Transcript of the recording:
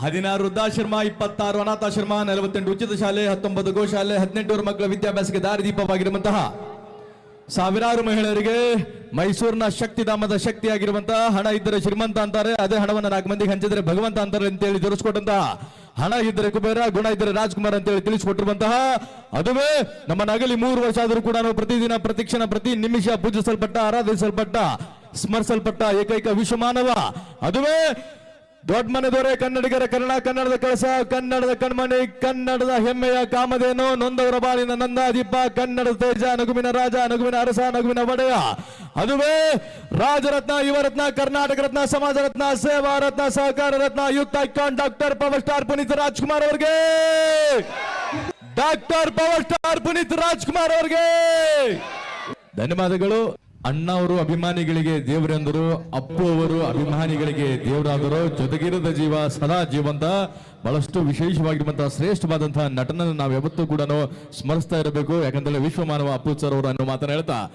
ಹದಿನಾರು ವೃದ್ಧಾಶ್ರಮ ಇಪ್ಪತ್ತಾರು ಅನಾಥಾಶ್ರಮ ನಲವತ್ತೆಂಟು ಉಚಿತ ಶಾಲೆ, ಹತ್ತೊಂಬತ್ತು ಗೋಶಾಲೆ ಹದಿನೆಂಟು ಮಕ್ಕಳ ವಿದ್ಯಾಭ್ಯಾಸಕ್ಕೆ ದಾರಿದೀಪವಾಗಿರುವಂತಹ ಸಾವಿರಾರು ಮಹಿಳೆಯರಿಗೆ ಮೈಸೂರಿನ ಶಕ್ತಿಧಾಮದ ಶಕ್ತಿಯಾಗಿರುವಂತಹ ಹಣ ಇದ್ದರೆ ಶ್ರೀಮಂತ ಅಂತಾರೆ, ಅದೇ ಹಣವನ್ನು ನಾಲ್ಕು ಮಂದಿಗೆ ಹಂಚಿದ್ರೆ ಭಗವಂತ ಅಂತಾರೆ ಅಂತೇಳಿ ತಿಳಿಸ್ಕೊಟ್ಟಂತಹ ಹಣ ಇದ್ದರೆ ಕುಬೇರ, ಗುಣ ಇದ್ದರೆ ರಾಜ್ಕುಮಾರ್ ಅಂತೇಳಿ ತಿಳಿಸಿಕೊಟ್ಟಿರುವಂತಹ ಅದುವೇ ನಮ್ಮ ನಗಲಿ ಮೂರು ವರ್ಷ ಆದರೂ ಕೂಡ ನಾವು ಪ್ರತಿದಿನ, ಪ್ರತಿಕ್ಷಣ, ಪ್ರತಿ ನಿಮಿಷ ಪೂಜಿಸಲ್ಪಟ್ಟ, ಆರಾಧಿಸಲ್ಪಟ್ಟ, ಸ್ಮರಿಸಲ್ಪಟ್ಟ ಏಕೈಕ ವಿಶ್ವಮಾನವ. ಅದುವೇ ದೊಡ್ಡ ಮನೆ ದೊರೆ ಕನ್ನಡಿಗರ ಕನ್ನಡ ಕನ್ನಡದ ಕಳಸ, ಕನ್ನಡದ ಕಣ್ಮಣಿ, ಕನ್ನಡದ ಹೆಮ್ಮೆಯ ಕಾಮಧೇನು ನೊಂದವರ ಬಾಳಿನ ನಂದಾದಿಪ್ಪ ದೀಪ, ಕನ್ನಡದ ತೇಜ, ನಗುವಿನ ರಾಜ, ನಗುವಿನ ಅರಸ, ನಗುವಿನ ಒಡೆಯ. ಅದುವೇ ರಾಜರತ್ನ, ಯುವರತ್ನ, ಕರ್ನಾಟಕ ರತ್ನ, ಸಮಾಜ ರತ್ನ, ಸೇವಾ ರತ್ನ, ಸಹಕಾರ ರತ್ನ, ಯುಕ್ತ icon doctor power star Puneeth Rajkumar ಅವರಿಗೆ. Doctor power star Puneeth Rajkumar ಅವರಿಗೆ. ಧನ್ಯವಾದಗಳು. ಅಣ್ಣ ಅವರು ಅಭಿಮಾನಿಗಳಿಗೆ ದೇವರೆಂದರು ಅಪ್ಪು ಅವರು ಅಭಿಮಾನಿಗಳಿಗೆ ದೇವರಾದರು, ಜೊತೆಗಿರದ ಜೀವ ಸದಾ ಜೀವಂತ, ಬಹಳಷ್ಟು ವಿಶೇಷವಾಗಿರುವಂತಹ ಶ್ರೇಷ್ಠವಾದಂತಹ ನಟನನ್ನು ನಾವು ಯಾವತ್ತೂ ಕೂಡ ಸ್ಮರಿಸ್ತಾ ಇರಬೇಕು. ಯಾಕಂದ್ರೆ ವಿಶ್ವಮಾನವ ಅಪ್ಪು ಸರ್ ಅವರು ಅನ್ನೋ ಮಾತನ್ನ ಹೇಳ್ತಾ